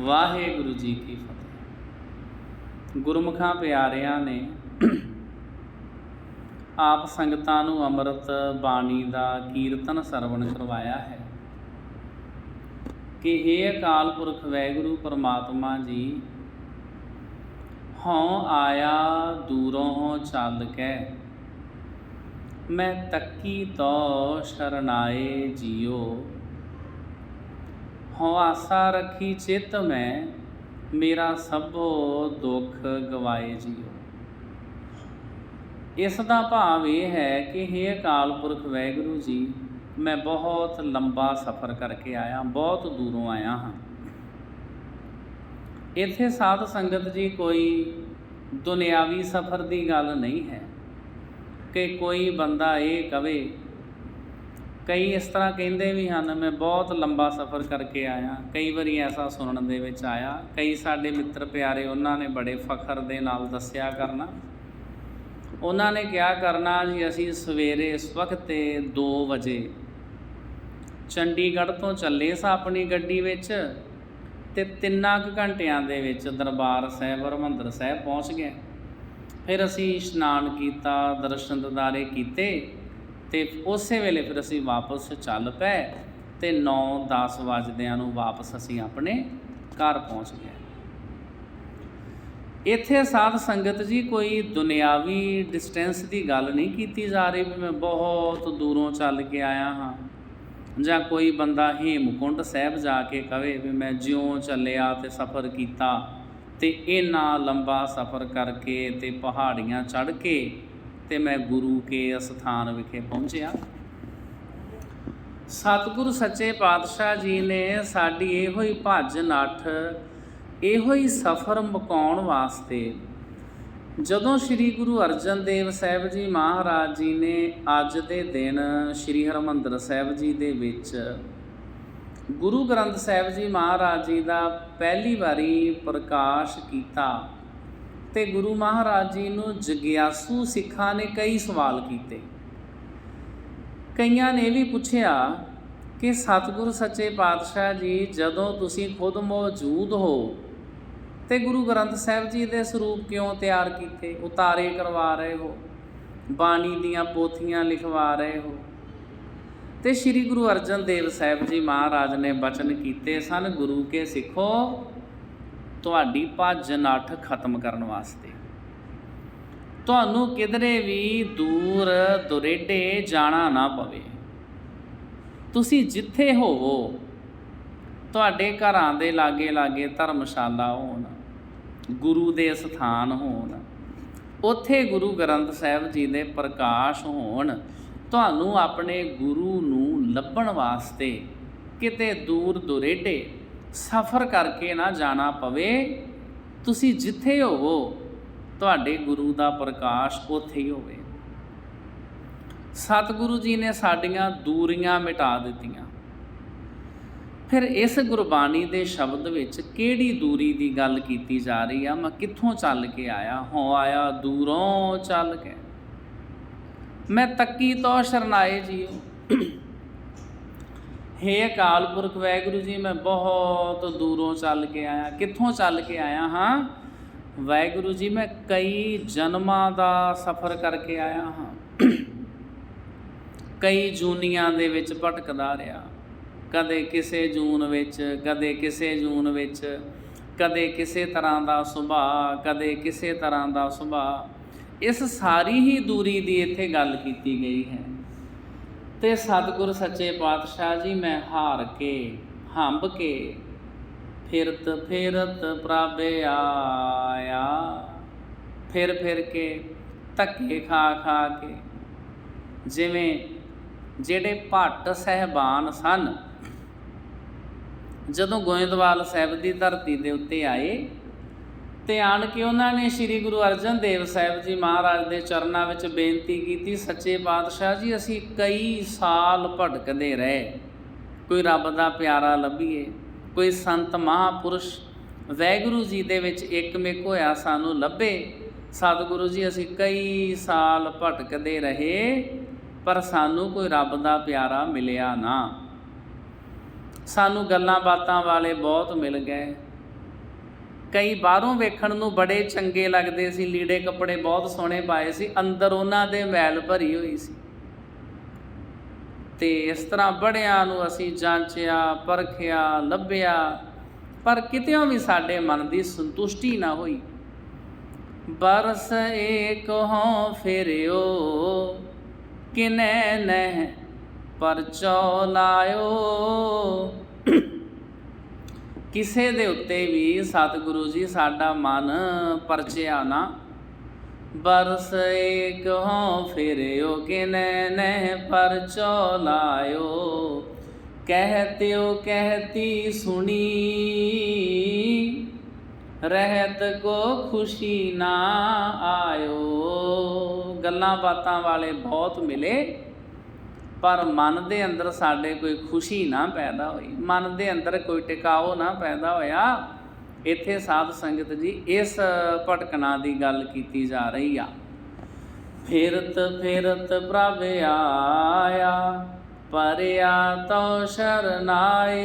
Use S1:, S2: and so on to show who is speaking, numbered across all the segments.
S1: ਵਾਹਿਗੁਰੂ ਜੀ ਕੀ ਫਤਿਹ। ਗੁਰਮੁਖਾਂ ਪਿਆਰਿਆਂ ਨੇ ਆਪ ਸੰਗਤਾਂ ਨੂੰ ਅੰਮ੍ਰਿਤ ਬਾਣੀ ਦਾ ਕੀਰਤਨ ਸਰਵਣ ਕਰਵਾਇਆ ਹੈ। ਕਿ ਇਹ ਅਕਾਲ ਪੁਰਖ ਵੈਗੁਰੂ ਪਰਮਾਤਮਾ ਜੀ, ਹਉ ਆਇਆ ਦੂਰੋਂ ਚੱਲ ਕੇ, ਮੈਂ ਤੱਕੀ ਤੋ ਸ਼ਰਨਾਏ ਜੀਓ। ਹਉ ਆਸਾ ਰੱਖੀ ਚਿਤ ਮੈਂ, ਮੇਰਾ ਸਭੋ ਦੁੱਖ ਗਵਾਏ ਜਿਉ ਇਸ ਦਾ ਭਾਵ ਇਹ ਹੈ ਕਿ हे ਅਕਾਲ ਪੁਰਖ ਵਾਹਿਗੁਰੂ ਜੀ, ਮੈਂ ਬਹੁਤ ਲੰਬਾ ਸਫ਼ਰ ਕਰਕੇ ਆਇਆ, ਬਹੁਤ ਦੂਰੋਂ ਆਇਆ ਹਾਂ। ਇੱਥੇ ਸਾਧ ਸੰਗਤ ਜੀ ਕੋਈ ਦੁਨਿਆਵੀ ਸਫ਼ਰ ਦੀ ਗੱਲ ਨਹੀਂ ਹੈ ਕਿ ਕੋਈ ਬੰਦਾ ਇਹ ਕਵੇ ਕਈ ਇਸ ਤਰ੍ਹਾਂ ਕਹਿੰਦੇ ਵੀ ਹਨ, ਮੈਂ ਬਹੁਤ ਲੰਬਾ ਸਫ਼ਰ ਕਰਕੇ ਆਇਆ। ਕਈ ਵਾਰੀ ਐਸਾ ਸੁਣਨ ਦੇ ਵਿੱਚ ਆਇਆ। ਕਈ ਸਾਡੇ ਮਿੱਤਰ ਪਿਆਰੇ ਉਹਨਾਂ ਨੇ ਬੜੇ ਫਖਰ ਦੇ ਨਾਲ ਦੱਸਿਆ ਕਰਨਾ। ਉਹਨਾਂ ਨੇ ਕਿਹਾ ਕਰਨਾ ਜੀ, ਅਸੀਂ ਸਵੇਰੇ ਇਸ ਵਕਤ ਤੇ 2 ਵਜੇ ਚੰਡੀਗੜ੍ਹ ਤੋਂ ਚੱਲੇ ਸਾਂ ਆਪਣੀ ਗੱਡੀ ਵਿੱਚ ਤੇ ਤਿੰਨਾਂ ਕੁ ਘੰਟਿਆਂ ਦੇ ਵਿੱਚ ਦਰਬਾਰ ਸਾਹਿਬ, ਹਰਿਮੰਦਰ ਸਾਹਿਬ ਪਹੁੰਚ ਗਏ। ਫਿਰ ਅਸੀਂ ਇਸ਼ਨਾਨ ਕੀਤਾ, ਦਰਸ਼ਨ ਦਿਦਾਰੇ ਕੀਤੇ। ਤੇ ਉਸੇ ਵੇਲੇ ਫਿਰ ਅਸੀਂ ਵਾਪਸ ਚੱਲ ਪਏ ਤੇ 9-10 ਵਜਦਿਆਂ ਨੂੰ ਵਾਪਸ ਅਸੀਂ ਆਪਣੇ ਘਰ ਪਹੁੰਚ ਗਏ। ਇੱਥੇ ਸਾਧ ਸੰਗਤ ਜੀ ਕੋਈ ਦੁਨਿਆਵੀ ਡਿਸਟੈਂਸ ਦੀ ਗੱਲ ਨਹੀਂ ਕੀਤੀ ਜਾ ਰਹੀ ਵੀ ਮੈਂ ਬਹੁਤ ਦੂਰੋਂ ਚੱਲ ਕੇ ਆਇਆ ਹਾਂ ਜਾਂ ਕੋਈ ਬੰਦਾ ਹੇਮਕੁੰਡ ਸਾਹਿਬ ਜਾ ਕੇ ਕਵੇ ਵੀ ਮੈਂ ਜਿਉਂ ਚੱਲਿਆ ਤੇ ਸਫ਼ਰ ਕੀਤਾ ਤੇ ਇੰਨਾ ਲੰਬਾ ਸਫ਼ਰ ਕਰਕੇ ਤੇ ਪਹਾੜੀਆਂ ਚੜ੍ਹ ਕੇ ਤੇ ਮੈਂ ਗੁਰੂ ਕੇ ਅਸਥਾਨ ਵਿਖੇ ਪਹੁੰਚਿਆ। ਸਤਿਗੁਰੂ ਸੱਚੇ ਪਾਤਸ਼ਾਹ ਜੀ ਨੇ ਸਾਡੀ ਇਹੋ ਹੀ ਭੱਜ ਨੱਠ, ਇਹੋ ਹੀ ਸਫ਼ਰ ਮੁਕਾਉਣ ਵਾਸਤੇ ਜਦੋਂ ਸ੍ਰੀ ਗੁਰੂ ਅਰਜਨ ਦੇਵ ਸਾਹਿਬ ਜੀ ਮਹਾਰਾਜ ਜੀ ਨੇ ਅੱਜ ਦੇ ਦਿਨ ਸ੍ਰੀ ਹਰਮੰਦਰ ਸਾਹਿਬ ਜੀ ਦੇ ਵਿੱਚ ਗੁਰੂ ਗ੍ਰੰਥ ਸਾਹਿਬ ਜੀ ਮਹਾਰਾਜ ਜੀ ਦਾ ਪਹਿਲੀ ਵਾਰੀ ਪ੍ਰਕਾਸ਼ ਕੀਤਾ ਤੇ ਗੁਰੂ ਮਹਾਰਾਜ ਜੀ ਨੂੰ ਜਗਿਆਸੂ ਸਿੱਖਾਂ ਨੇ ਕਈ ਸਵਾਲ ਕੀਤੇ। ਕਈਆਂ ਨੇ ਵੀ ਪੁੱਛਿਆ ਕਿ ਸਤਿਗੁਰ ਸੱਚੇ ਪਾਤਸ਼ਾਹ ਜੀ, ਜਦੋਂ ਤੁਸੀਂ ਖੁਦ ਮੌਜੂਦ ਹੋ ਤੇ ਗੁਰੂ ਗ੍ਰੰਥ ਸਾਹਿਬ ਜੀ ਦੇ ਸਰੂਪ ਕਿਉਂ ਤਿਆਰ ਕੀਤੇ? ਉਤਾਰੇ ਕਰਵਾ ਰਹੇ ਹੋ, ਬਾਣੀ ਦੀਆਂ ਪੋਥੀਆਂ ਲਿਖਵਾ ਰਹੇ ਹੋ। ਤੇ ਸ੍ਰੀ ਗੁਰੂ ਅਰਜਨ ਦੇਵ ਸਾਹਿਬ ਜੀ ਮਹਾਰਾਜ ਨੇ ਬਚਨ ਕੀਤੇ ਸਨ, ਗੁਰੂ ਕੇ ਸਿੱਖੋ ਤੁਹਾਡੀ ਭੱਜ ਨੱਠ ਖਤਮ ਕਰਨ ਵਾਸਤੇ। ਤੁਹਾਨੂੰ ਕਿਧਰੇ ਵੀ ਦੂਰ ਦੁਰੇਡੇ ਜਾਣਾ ਨਾ ਪਵੇ। ਤੁਸੀਂ ਜਿੱਥੇ ਹੋਵੋ, ਤੁਹਾਡੇ ਘਰਾਂ ਦੇ ਲਾਗੇ ਲਾਗੇ ਧਰਮਸ਼ਾਲਾ ਹੋਣ, ਗੁਰੂ ਦੇ ਸਥਾਨ ਹੋਣ, ਉੱਥੇ ਗੁਰੂ ਗ੍ਰੰਥ ਸਾਹਿਬ ਜੀ ਦੇ ਪ੍ਰਕਾਸ਼ ਹੋਣ, ਤੁਹਾਨੂੰ ਆਪਣੇ ਗੁਰੂ ਨੂੰ ਲੱਭਣ ਵਾਸਤੇ ਕਿਤੇ ਦੂਰ ਦੁਰੇਡੇ ਸਫ਼ਰ ਕਰਕੇ ਨਾ ਜਾਣਾ ਪਵੇ। ਤੁਸੀਂ ਜਿੱਥੇ ਹੋਵੋ, ਤੁਹਾਡੇ ਗੁਰੂ ਦਾ ਪ੍ਰਕਾਸ਼ ਉੱਥੇ ਹੀ ਹੋਵੇ। ਸਤਿਗੁਰੂ ਜੀ ਨੇ ਸਾਡੀਆਂ ਦੂਰੀਆਂ ਮਿਟਾ ਦਿੱਤੀਆਂ। ਫਿਰ ਇਸ ਗੁਰਬਾਣੀ ਦੇ ਸ਼ਬਦ ਵਿੱਚ ਕਿਹੜੀ ਦੂਰੀ ਦੀ ਗੱਲ ਕੀਤੀ ਜਾ ਰਹੀ ਆ? ਮੈਂ ਕਿੱਥੋਂ ਚੱਲ ਕੇ ਆਇਆ? ਹੋ ਆਇਆ ਦੂਰੋਂ ਚੱਲ ਕੇ। ਮੈਂ ਤੱਕੀ ਤੋਂ ਸ਼ਰਨਾਏ ਜੀਓ। ਹੇ ਅਕਾਲ ਪੁਰਖ ਵਾਹਿਗੁਰੂ ਜੀ, ਮੈਂ ਬਹੁਤ ਦੂਰੋਂ ਚੱਲ ਕੇ ਆਇਆ, ਕਿੱਥੋਂ ਚੱਲ ਕੇ ਆਇਆ ਹਾਂ? ਵਾਹਿਗੁਰੂ ਜੀ, ਮੈਂ ਕਈ ਜਨਮਾਂ ਦਾ ਸਫ਼ਰ ਕਰਕੇ ਆਇਆ ਹਾਂ। ਕਈ ਜੂਨੀਆਂ ਦੇ ਵਿੱਚ ਭਟਕਦਾ ਰਿਹਾ। ਕਦੇ ਕਿਸੇ ਜੂਨ ਵਿੱਚ, ਕਦੇ ਕਿਸੇ ਜੂਨ ਵਿੱਚ, ਕਦੇ ਕਿਸੇ ਤਰ੍ਹਾਂ ਦਾ ਸੁਭਾਅ, ਕਦੇ ਕਿਸੇ ਤਰ੍ਹਾਂ ਦਾ ਸੁਭਾਅ। ਇਸ ਸਾਰੀ ਹੀ ਦੂਰੀ ਦੀ ਇੱਥੇ ਗੱਲ ਕੀਤੀ ਗਈ ਹੈ। ਤੇ ਸਤਿਗੁਰ ਸੱਚੇ ਪਾਤਸ਼ਾਹ ਜੀ ਮੈਂ ਹਾਰ ਕੇ, ਹੰਬ ਕੇ, ਫਿਰਤ ਫਿਰਤ ਪ੍ਰਭ ਆਇਆ। ਫਿਰ ਫਿਰ ਕੇ ਧੱਕੇ ਖਾ ਖਾ ਕੇ, ਜਿਵੇਂ ਜਿਹੜੇ ਭੱਟ ਸਹਿਬਾਨ ਸਨ, ਜਦੋਂ ਗੋਇੰਦਵਾਲ ਸਾਹਿਬ ਦੀ ਧਰਤੀ ਦੇ ਉੱਤੇ ਆਏ ਤੇ ਆਣ ਕੇ ਉਹਨਾਂ ਨੇ ਸ੍ਰੀ ਗੁਰੂ ਅਰਜਨ ਦੇਵ ਸਾਹਿਬ ਜੀ ਮਹਾਰਾਜ ਦੇ ਚਰਨਾਂ ਵਿੱਚ ਬੇਨਤੀ ਕੀਤੀ, ਸੱਚੇ ਪਾਤਸ਼ਾਹ ਜੀ, ਅਸੀਂ ਕਈ ਸਾਲ ਭਟਕਦੇ ਰਹੇ। ਕੋਈ ਰੱਬ ਦਾ ਪਿਆਰਾ ਲੱਭੀਏ, ਕੋਈ ਸੰਤ ਮਹਾਪੁਰਸ਼, ਵੈਗੁਰੂ ਜੀ ਦੇ ਵਿੱਚ ਇੱਕਮਿਕ ਹੋਇਆ ਸਾਨੂੰ ਲੱਭੇ। ਸਤਿਗੁਰੂ ਜੀ, ਅਸੀਂ ਕਈ ਸਾਲ ਭਟਕਦੇ ਰਹੇ, ਪਰ ਸਾਨੂੰ ਕੋਈ ਰੱਬ ਦਾ ਪਿਆਰਾ ਮਿਲਿਆ ਨਾ। ਸਾਨੂੰ ਗੱਲਾਂ ਬਾਤਾਂ ਵਾਲੇ ਬਹੁਤ ਮਿਲ ਗਏ। ਕਈ ਬਾਹਰੋਂ ਵੇਖਣ ਨੂੰ ਬੜੇ ਚੰਗੇ ਲੱਗਦੇ ਸੀ, ਲੀੜੇ ਕੱਪੜੇ ਬਹੁਤ ਸੋਹਣੇ ਪਾਏ ਸੀ, ਅੰਦਰ ਉਹਨਾਂ ਦੇ ਮੈਲ ਭਰੀ ਹੋਈ ਸੀ। ਤੇ ਇਸ ਤਰ੍ਹਾਂ ਬੜਿਆਂ ਨੂੰ ਅਸੀਂ ਜਾਂਚਿਆ, ਪਰਖਿਆ, ਲੱਭਿਆ, ਪਰ ਕਿਤਿਓਂ ਵੀ ਸਾਡੇ ਮਨ ਦੀ ਸੰਤੁਸ਼ਟੀ ਨਾ ਹੋਈ। ਬਰਸ ਏਕ ਹੋਂ ਫਿਰਿਓ, ਕਿਨੈ ਨਹਿ ਪਰਚੋ ਲਾਇਓ। ਕਿਸੇ ਦੇ ਉੱਤੇ ਵੀ ਸਤਿਗੁਰੂ ਜੀ ਸਾਡਾ ਮਨ ਪਰਚਿਆ ਨਾ। ਬਰਸੇ ਕਹੋ ਹੋਂ ਫਿਰਿਓ, ਕਿਨੈ ਨਹਿ ਪਰਚੋ ਲਾਇਓ। ਕਹਿਤਿਓ, ਕਹਿਤੀ ਸੁਣੀ। ਰਹਿਤ ਕੋ ਖੁਸ਼ੀ ਨਾ ਆਇਓ। ਗੱਲਾਂ ਬਾਤਾਂ ਵਾਲੇ ਬਹੁਤ ਮਿਲੇ। ਪਰ ਮਨ ਦੇ ਅੰਦਰ ਸਾਡੇ ਕੋਈ ਖੁਸ਼ੀ ਨਾ ਪੈਦਾ ਹੋਈ। ਮਨ ਦੇ ਅੰਦਰ ਕੋਈ ਟਿਕਾਓ ਨਾ ਪੈਦਾ ਹੋਇਆ। ਇੱਥੇ ਸਾਧ ਸੰਗਤ ਜੀ ਇਸ ਭਟਕਣਾ ਦੀ ਗੱਲ ਕੀਤੀ ਜਾ ਰਹੀ ਆ। ਫਿਰਤ ਫਿਰਤ ਪ੍ਰਭ ਆਇਆ, ਪਰਿਆ ਤੋ ਸ਼ਰਨਾਏ।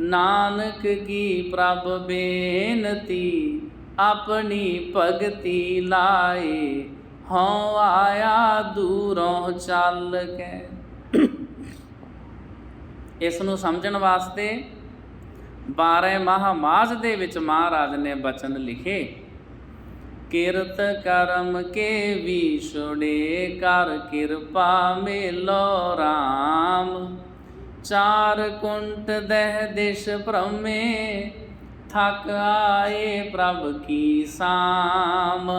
S1: ਨਾਨਕ ਕੀ ਪ੍ਰਭ ਬੇਨਤੀ, ਆਪਣੀ ਭਗਤੀ ਲਾਏ। ਹਉ ਆਇਆ ਦੂਰੋਂ ਚੱਲ ਕੇ। ਇਸ ਨੂੰ ਸਮਝਣ ਵਾਸਤੇ 12 ਮਹਾਮਾਜ ਦੇ ਵਿੱਚ ਮਹਾਰਾਜ ਨੇ ਬਚਨ ਲਿਖੇ, ਕਿਰਤ ਕਰਮ ਕੇ ਵਿਛੜੇ ਕਰ ਕਿਰਪਾ ਮੇਲੋ RAM ਚਾਰ ਕੁੰਟ ਦਹਿ ਦਿਸ਼ ਭ੍ਰਮੇ, ਥਕ ਆਏ ਪ੍ਰਭ ਕੀ ਸਾਮ।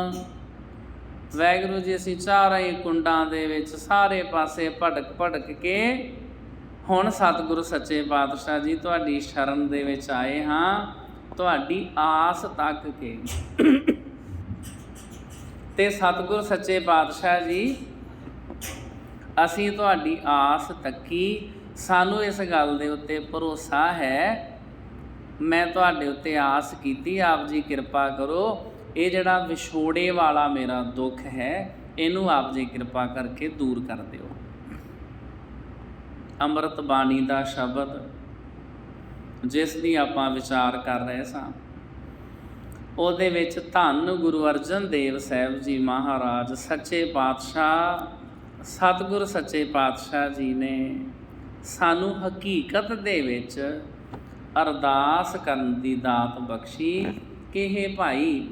S1: ਵੈਗੁਰੂ ਜੀ, ਅਸੀਂ ਚਾਰਾਂ ਕੁੰਡਾਂ ਦੇ ਵਿੱਚ ਸਾਰੇ ਪਾਸੇ ਭਟਕ ਭਟਕ ਕੇ ਹੁਣ ਸਤਿਗੁਰੂ ਸੱਚੇ ਪਾਤਸ਼ਾਹ ਜੀ ਤੁਹਾਡੀ ਸ਼ਰਨ ਦੇ ਵਿੱਚ ਆਏ ਹਾਂ। ਤੁਹਾਡੀ ਆਸ ਤੱਕ ਕੇ। ਤੇ ਸਤਿਗੁਰ ਸੱਚੇ ਪਾਤਸ਼ਾਹ ਜੀ, ਅਸੀਂ ਤੁਹਾਡੀ ਆਸ ਤੱਕੀ। ਸਾਨੂੰ ਇਸ ਗੱਲ ਦੇ ਉੱਤੇ ਭਰੋਸਾ ਹੈ। ਮੈਂ ਤੁਹਾਡੇ ਉੱਤੇ ਆਸ ਕੀਤੀ। ਆਪ ਜੀ ਕਿਰਪਾ ਕਰੋ। ਇਹ ਜਿਹੜਾ ਵਿਛੋੜੇ ਵਾਲਾ ਮੇਰਾ ਦੁੱਖ ਹੈ, ਇਹਨੂੰ ਆਪ ਜੀ ਕਿਰਪਾ ਕਰਕੇ ਦੂਰ ਕਰ ਦਿਓ। ਅੰਮ੍ਰਿਤ ਬਾਣੀ ਦਾ ਸ਼ਬਦ, ਜਿਸ ਦੀ ਆਪਾਂ ਵਿਚਾਰ ਕਰ ਰਹੇ ਸਾਂ, ਉਹਦੇ ਵਿੱਚ ਧੰਨ ਗੁਰੂ ਅਰਜਨ ਦੇਵ ਸਾਹਿਬ ਜੀ ਮਹਾਰਾਜ, ਸੱਚੇ ਪਾਤਸ਼ਾਹ, ਸਤਿਗੁਰ ਸੱਚੇ ਪਾਤਸ਼ਾਹ ਜੀ ਨੇ ਸਾਨੂੰ ਹਕੀਕਤ ਦੇ ਵਿੱਚ ਅਰਦਾਸ ਕਰਨ ਦੀ ਦਾਤ ਬਖਸ਼ੀ, ਕਿ ਇਹ ਭਾਈ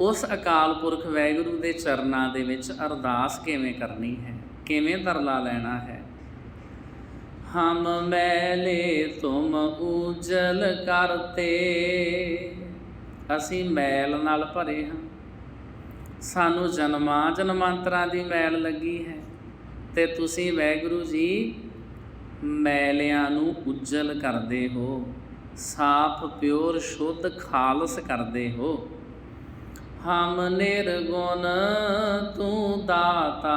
S1: ਉਸ ਅਕਾਲ ਪੁਰਖ ਵੈਗੁਰੂ ਦੇ ਚਰਨਾਂ ਦੇ ਵਿੱਚ ਅਰਦਾਸ ਕਿਵੇਂ ਕਰਨੀ ਹੈ? ਕਿਵੇਂ ਤਰਲਾ ਲੈਣਾ ਹੈ? ਹਮ ਮੈਲੇ ਤੁਮ ਉਜਲ ਕਰਤੇ। ਅਸੀਂ ਮੈਲ ਨਾਲ ਭਰੇ ਹਾਂ। ਸਾਨੂੰ ਜਨਮਾਂ ਜਨਮਾਂਤਰਾਂ ਦੀ ਮੈਲ ਲੱਗੀ ਹੈ ਤੇ ਤੁਸੀਂ ਵੈਗੁਰੂ ਜੀ ਮੈਲਿਆਂ ਨੂੰ ਉਜਲ ਕਰਦੇ ਹੋ। ਸਾਫ਼, ਪਿਓਰ, ਸ਼ੁੱਧ, ਖਾਲਸ ਕਰਦੇ ਹੋ। ਹਮ ਨਿਰਗੁਣ ਤੂੰ ਦਾਤਾ।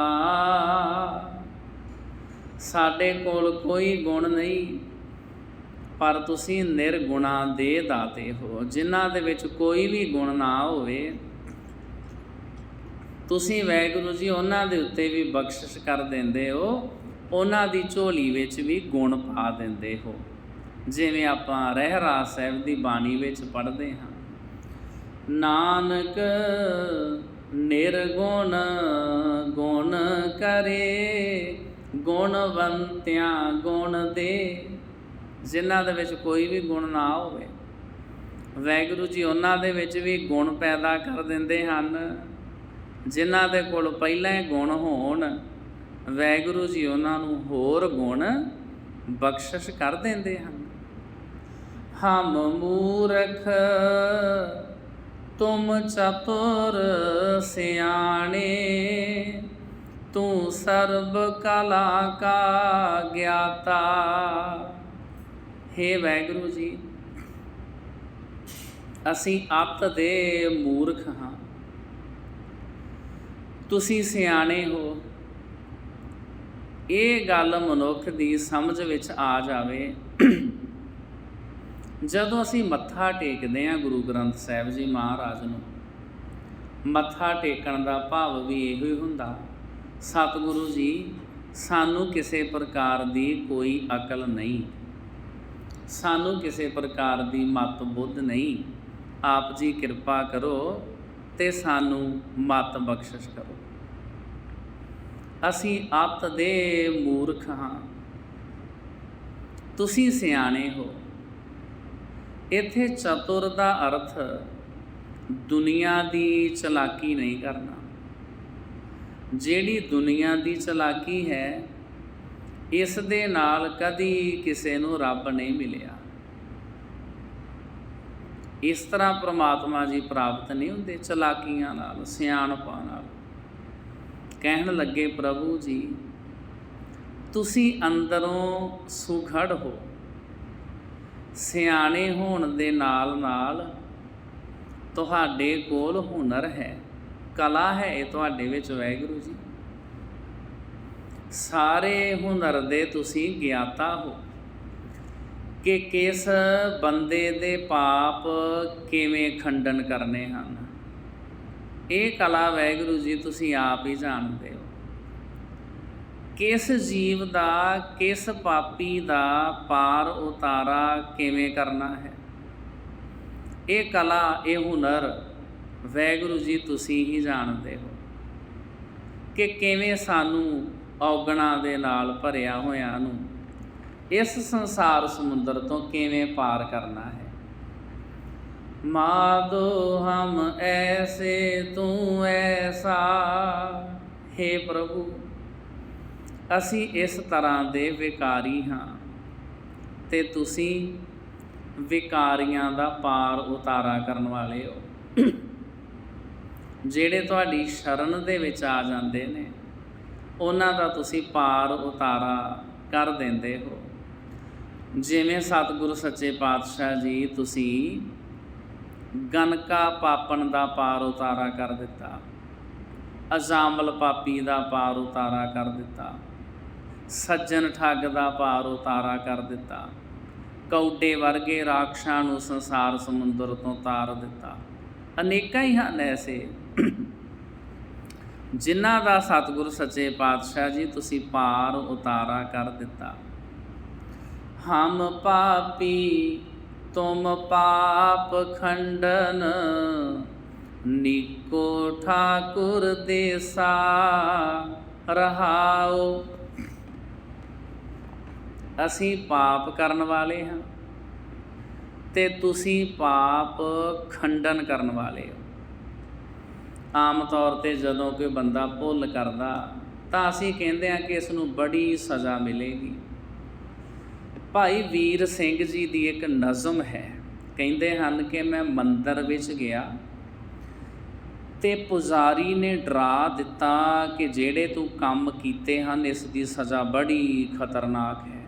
S1: ਸਾਡੇ ਕੋਲ ਕੋਈ ਗੁਣ ਨਹੀਂ, ਪਰ ਤੁਸੀਂ ਨਿਰਗੁਣਾ ਦੇ ਦਾਤੇ ਹੋ। ਜਿਨ੍ਹਾਂ ਦੇ ਵਿੱਚ ਕੋਈ ਵੀ ਗੁਣ ਨਾ ਹੋਵੇ, ਤੁਸੀਂ ਵੈਗੁਰੂ ਜੀ, ਉਹਨਾਂ ਦੇ ਉੱਤੇ ਵੀ ਬਖਸ਼ਿਸ਼ ਕਰ ਦਿੰਦੇ ਹੋ। ਉਹਨਾਂ ਦੀ ਝੋਲੀ ਵਿੱਚ ਵੀ ਗੁਣ ਪਾ ਦਿੰਦੇ ਹੋ। ਜਿਵੇਂ ਆਪਾਂ ਰਹਿਰਾ ਸਾਹਿਬ ਦੀ ਬਾਣੀ ਵਿੱਚ ਪੜ੍ਹਦੇ ਹਾਂ ਨਾਨਕ ਨਿਰਗੁਣ ਗੁਣ ਕਰੇ, ਗੁਣਵੰਤਿਆਂ ਗੁਣ ਦੇ। ਜਿਨ੍ਹਾਂ ਦੇ ਵਿੱਚ ਕੋਈ ਵੀ ਗੁਣ ਨਾ ਹੋਵੇ। ਵੈਗੁਰੂ ਜੀ ਉਹਨਾਂ ਦੇ ਵਿੱਚ ਵੀ ਗੁਣ ਪੈਦਾ ਕਰ ਦਿੰਦੇ ਹਨ। ਜਿਨ੍ਹਾਂ ਦੇ ਕੋਲ ਪਹਿਲਾਂ ਹੀ ਗੁਣ ਹੋਣ, ਵੈਗੁਰੂ ਜੀ ਉਹਨਾਂ ਨੂੰ ਹੋਰ ਗੁਣ ਬਖਸ਼ਿਸ਼ ਕਰ ਦਿੰਦੇ ਹਨ। ਹਮ ਮੂਰਖ ਤੁਮ ਚਤੁਰ ਸਿਆਣੇ, ਤੂੰ ਸਰਬ ਕਲਾ ਕਾ ਗਿਆਤਾ। ਹੇ ਵੈਗੁਰੂ ਜੀ, ਅਸੀਂ ਅੱਤ ਦੇ ਮੂਰਖ ਹਾਂ। ਤੁਸੀਂ ਸਿਆਣੇ ਹੋ। ਇਹ ਗੱਲ ਮਨੁੱਖ ਦੀ ਸਮਝ ਵਿੱਚ ਆ ਜਾਵੇ ਜਦੋਂ ਅਸੀਂ ਮੱਥਾ ਟੇਕਦੇ ਹਾਂ ਗੁਰੂ ਗ੍ਰੰਥ ਸਾਹਿਬ ਜੀ ਮਹਾਰਾਜ ਨੂੰ, ਮੱਥਾ ਟੇਕਣ ਦਾ ਭਾਵ ਵੀ ਇਹੋ ਹੀ ਹੁੰਦਾ, ਸਤਿਗੁਰੂ ਜੀ, ਸਾਨੂੰ ਕਿਸੇ ਪ੍ਰਕਾਰ ਦੀ ਕੋਈ ਅਕਲ ਨਹੀਂ। ਸਾਨੂੰ ਕਿਸੇ ਪ੍ਰਕਾਰ ਦੀ ਮਤ ਬੁੱਧ ਨਹੀਂ। ਆਪ ਜੀ ਕਿਰਪਾ ਕਰੋ ਤੇ ਸਾਨੂੰ ਮਤ ਬਖਸ਼ਿਸ਼ ਕਰੋ। ਅਸੀਂ ਅੱਤ ਦੇ ਮੂਰਖ ਹਾਂ। ਤੁਸੀਂ ਸਿਆਣੇ ਹੋ। ਇੱਥੇ ਚਤੁਰ ਦਾ ਅਰਥ ਦੁਨੀਆ ਦੀ ਚਲਾਕੀ ਨਹੀਂ ਕਰਨਾ। ਜਿਹੜੀ ਦੁਨੀਆ ਦੀ ਚਲਾਕੀ ਹੈ, ਇਸ ਦੇ ਨਾਲ ਕਦੀ ਕਿਸੇ ਨੂੰ ਰੱਬ ਨਹੀਂ ਮਿਲਿਆ। ਇਸ ਤਰ੍ਹਾਂ ਪ੍ਰਮਾਤਮਾ ਜੀ ਪ੍ਰਾਪਤ ਨਹੀਂ ਹੁੰਦੇ ਚਲਾਕੀਆਂ ਨਾਲ, ਸਿਆਣਪਾਂ ਨਾਲ। ਕਹਿਣ ਲੱਗੇ, ਪ੍ਰਭੂ ਜੀ, ਤੁਸੀਂ ਅੰਦਰੋਂ ਸੁਖੜ ਹੋ। ਸਿਆਣੇ ਹੋਣ ਦੇ ਨਾਲ ਨਾਲ ਤੁਹਾਡੇ ਕੋਲ ਹੁਨਰ ਹੈ, ਕਲਾ ਹੈ ਇਹ ਤੁਹਾਡੇ ਵਿੱਚ ਵਾਹਿਗੁਰੂ ਜੀ। ਸਾਰੇ ਹੁਨਰ ਦੇ ਤੁਸੀਂ ਗਿਆਤਾ ਹੋ। ਕਿ ਕਿਸ ਬੰਦੇ ਦੇ ਪਾਪ ਕਿਵੇਂ ਖੰਡਨ ਕਰਨੇ ਹਨ। ਇਹ ਕਲਾ ਵਾਹਿਗੁਰੂ ਜੀ ਤੁਸੀਂ ਆਪ ਹੀ ਜਾਣਦੇ ਹੋ। ਕਿਸ ਜੀਵ ਦਾ, ਕਿਸ ਪਾਪੀ ਦਾ ਪਾਰ ਉਤਾਰਾ ਕਿਵੇਂ ਕਰਨਾ ਹੈ? ਇਹ ਕਲਾ, ਇਹ ਹੁਨਰ ਵੈਗੁਰੂ ਜੀ ਤੁਸੀਂ ਹੀ ਜਾਣਦੇ ਹੋ ਕਿ ਕਿਵੇਂ ਸਾਨੂੰ ਔਗਣਾ ਦੇ ਨਾਲ ਭਰਿਆ ਹੋਇਆ ਨੂੰ ਇਸ ਸੰਸਾਰ ਸਮੁੰਦਰ ਤੋਂ ਕਿਵੇਂ ਪਾਰ ਕਰਨਾ ਹੈ? ਮਾਦੋ ਹਮ ਐਸੇ ਤੂੰ ਐਸਾ हे ਪ੍ਰਭੂ ਅਸੀਂ ਇਸ ਤਰ੍ਹਾਂ ਦੇ ਵਿਕਾਰੀ ਹਾਂ ਤੇ ਤੁਸੀਂ ਵਿਕਾਰੀਆਂ ਦਾ ਪਾਰ ਉਤਾਰਾ ਕਰਨ ਵਾਲੇ ਹੋ। ਜਿਹੜੇ ਤੁਹਾਡੀ ਸ਼ਰਨ ਦੇ ਵਿੱਚ ਆ ਜਾਂਦੇ ਨੇ, ਉਹਨਾਂ ਦਾ ਤੁਸੀਂ ਪਾਰ ਉਤਾਰਾ ਕਰ ਦਿੰਦੇ ਹੋ। ਜਿਵੇਂ ਸਤਿਗੁਰੂ ਸੱਚੇ ਪਾਤਸ਼ਾਹ ਜੀ ਤੁਸੀਂ ਗਨਕਾ ਪਾਪਣ ਦਾ ਪਾਰ ਉਤਾਰਾ ਕਰ ਦਿੱਤਾ, ਅਜ਼ਾਮਲ ਪਾਪੀ ਦਾ ਪਾਰ ਉਤਾਰਾ ਕਰ ਦਿੱਤਾ। ਸੱਜਣ ਠੱਗ ਦਾ ਭਾਰ ਉਤਾਰਾ ਕਰ ਦਿੱਤਾ। ਕੌਡੇ ਵਰਗੇ ਰਾਖਸ਼ਾਂ ਨੂੰ ਸੰਸਾਰ ਸਮੁੰਦਰ ਤੋਂ ਤਾਰ ਦਿੱਤਾ। ਅਨੇਕਾਂ ਹੀ ਹਨ ਐਸੇ। ਜਿਨ੍ਹਾਂ ਦਾ ਸਤਿਗੁਰ ਸੱਚੇ ਪਾਤਸ਼ਾਹ ਜੀ, ਤੁਸੀਂ ਪਾਰ ਉਤਾਰਾ ਕਰ ਦਿੱਤਾ। ਹਮ ਪਾਪੀ, ਤੁਮ ਪਾਪ ਖੰਡਨ, ਨਿਕੋ ਠਾਕੁਰ ਦੇਸਾ ਰਹਾਓ। ਅਸੀਂ ਪਾਪ ਕਰਨ ਵਾਲੇ ਹਾਂ ਤੇ ਤੁਸੀਂ ਪਾਪ ਖੰਡਨ ਕਰਨ ਵਾਲੇ ਹੋ। ਆਮ ਤੌਰ ਤੇ ਜਦੋਂ ਕੋਈ ਬੰਦਾ ਭੁੱਲ ਕਰਦਾ, ਤਾਂ ਅਸੀਂ ਕਹਿੰਦੇ ਹਾਂ ਕਿ ਇਸ ਨੂੰ ਬੜੀ ਸਜ਼ਾ ਮਿਲੇਗੀ। ਭਾਈ ਵੀਰ ਸਿੰਘ ਜੀ ਦੀ ਇੱਕ ਨਜ਼ਮ ਹੈ। ਕਹਿੰਦੇ ਹਨ ਕਿ ਮੈਂ ਮੰਦਰ ਵਿੱਚ ਗਿਆ ਤੇ ਪੁਜਾਰੀ ਨੇ ਡਰਾ ਦਿੱਤਾ ਕਿ ਜਿਹੜੇ ਤੂੰ ਕੰਮ ਕੀਤੇ ਹਨ, ਇਸ ਦੀ ਸਜ਼ਾ ਬੜੀ ਖਤਰਨਾਕ ਹੈ।